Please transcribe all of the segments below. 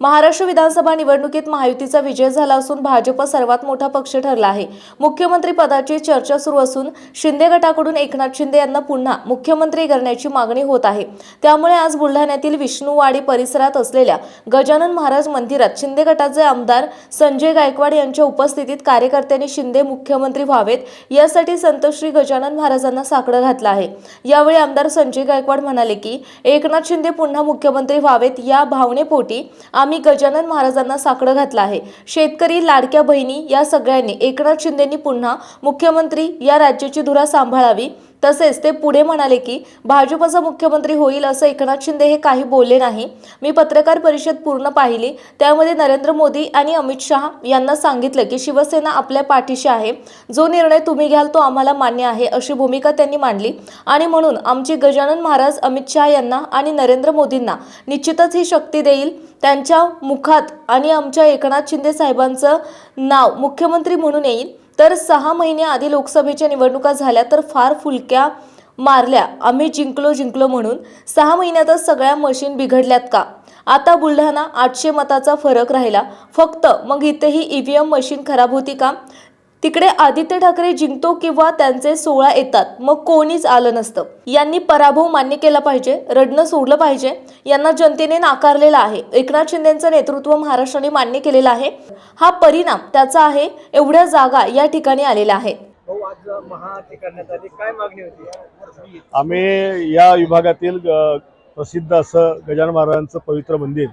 महाराष्ट्र विधानसभा निवडणुकीत महायुतीचा विजय झाला असून भाजप सर्वात मोठा पक्ष ठरला आहे. मुख्यमंत्री पदाची चर्चा सुरू असून शिंदे गटाकडून एकनाथ शिंदे यांना पुन्हा मुख्यमंत्री करण्याची मागणी होत आहे. त्यामुळे आज बुलढाण्यातील विष्णूवाडी परिसरात असलेल्या गजानन महाराज मंदिरात शिंदे गटाचे आमदार संजय गायकवाड यांच्या उपस्थितीत कार्यकर्त्यांनी शिंदे मुख्यमंत्री व्हावेत यासाठी संत श्री गजानन महाराजांना साकडं घातलं आहे. यावेळी आमदार संजय गायकवाड म्हणाले की एकनाथ शिंदे पुन्हा मुख्यमंत्री व्हावेत या भावनेपोटी आम्ही गजानन महाराजांना साकडं घातलं आहे. शेतकरी लाडक्या बहिणी या सगळ्यांनी एकनाथ शिंदेंनी पुन्हा मुख्यमंत्री या राज्याची धुरा सांभाळावी. तसेच ते पुढे म्हणाले की भाजपचा मुख्यमंत्री होईल असं एकनाथ शिंदे हे काही बोलले नाही. मी पत्रकार परिषद पूर्ण पाहिली. त्यामध्ये नरेंद्र मोदी आणि अमित शहा यांना सांगितलं की शिवसेना आपल्या पाठीशी आहे. जो निर्णय तुम्ही घ्याल तो आम्हाला मान्य आहे अशी भूमिका त्यांनी मांडली. आणि म्हणून आमची गजानन महाराज अमित शहा यांना आणि नरेंद्र मोदींना निश्चितच ही शक्ती देईल. त्यांच्या मुखात आणि आमच्या एकनाथ शिंदे साहेबांचं नाव मुख्यमंत्री म्हणून येईल. तर सहा महिन्याआधी लोकसभेच्या निवडणुका झाल्या तर फार फुलक्या मारल्या. आम्ही जिंकलो जिंकलो म्हणून. सहा महिन्यातच सगळ्या मशीन बिघडल्यात का? आता बुलढाणा आठशे मताचा फरक राहिला. फक्त मग इथेही ईव्हीएम मशीन खराब होती का? तिकडे आदित्य ठाकरे जिंकतो किंवा त्यांचे सोळा येतात मग कोणीच आलं नसतं. यांनी पराभव मान्य केला पाहिजे रडणं सोडलं पाहिजे यांना जनतेने नाकारलेला आहे. एकनाथ शिंदेचं नेतृत्व महाराष्ट्राने मान्य केलेलं आहे. हा परिणाम त्याचा आहे एवढ्या जागा या ठिकाणी आलेल्या आहेत. आम्ही या विभागातील प्रसिद्ध असं गजानन महाराजांचं पवित्र मंदिर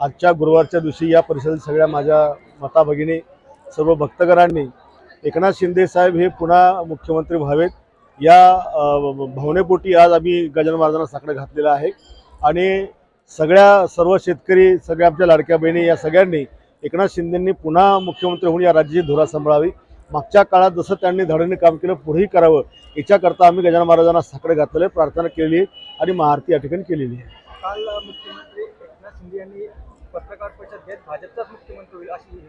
आजच्या गुरुवारच्या दिवशी या परिसरातील सगळ्या माझ्या माता भगिनी सर्व भक्तगणांनी एकनाथ शिंदे साहेब हे पुन्हा मुख्यमंत्री व्हावेत. या भावनेपोटी आज आम्ही गजानन महाराजांना साकडं घातलेलं आहे. आणि सगळ्या सर्व शेतकरी सगळ्या आमच्या लाडक्या बहिणी या सगळ्यांनी एकनाथ शिंदेंनी पुन्हा मुख्यमंत्री होऊन या राज्याची धुरा सांभाळावी. मागच्या काळात जसं त्यांनी धडीने काम केलं पुढेही करावं. याच्याकरता आम्ही गजानन महाराजांना साकडे घातलेलं आहे प्रार्थना केलेली आहे आणि महाआरती या ठिकाणी केलेली आहे. काल मुख्यमंत्री एकनाथ शिंदे यांनी पत्रकार परिषद घेत भाजपचाच मुख्यमंत्री होईल अशी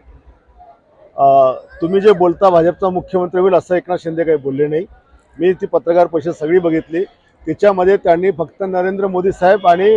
तुम्ही जे बोलता भाजपचा मुख्यमंत्री होईल असं एकनाथ शिंदे काही बोलले नाही. मी ती पत्रकार परिषद सगळी बघितली. त्याच्यामध्ये त्यांनी फक्त नरेंद्र मोदी साहेब आणि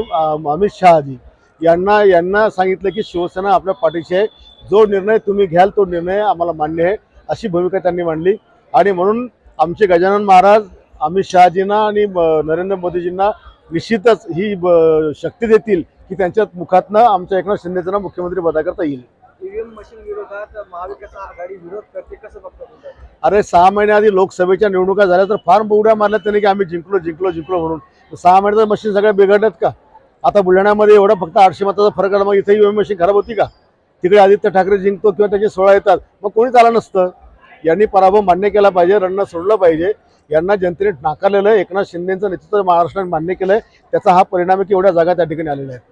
अमित शहाजी यांना यांना सांगितलं की शिवसेना आपल्या पाठीशी आहे. जो निर्णय तुम्ही घ्याल तो निर्णय आम्हाला मान्य आहे अशी भूमिका त्यांनी मांडली. आणि म्हणून आमचे गजानन महाराज अमित शहाजींना आणि नरेंद्र मोदीजींना निश्चितच ही ब- शक्ती देतील की त्यांच्या मुखातनं आमच्या एकनाथ शिंदेचं मुख्यमंत्री पदाकरता येईल. ईव्हीएम मशीन विरोधात महाविकास आघाडी विरोध करते कसं बघता तुम्ही? अरे सहा महिन्याआधी लोकसभेच्या निवडणुका झाल्या तर फार उड्या मारल्या त्यांनी की आम्ही जिंकलो जिंकलो जिंकलो म्हणून. सहा महिन्याचं मशीन सगळ्या बिघडल्यात का? आता बुलढाण्यामध्ये एवढा फक्त आठशे मताचा फरक आला मग इथे ईव्हीएम मशीन खराब होती का? तिकडे आदित्य ठाकरे जिंकतो किंवा त्याचे सोळा येतात मग कोणीच आलं नसतं. यांनी पराभव मान्य केला पाहिजे रडणं सोडलं पाहिजे. यांना जनतेने नाकारलेलं आहे एकनाथ शिंदेचं नेतृत्व महाराष्ट्राने मान्य केलंय त्याचा हा परिणाम आहे की एवढ्या जागा त्या ठिकाणी आलेल्या आहेत.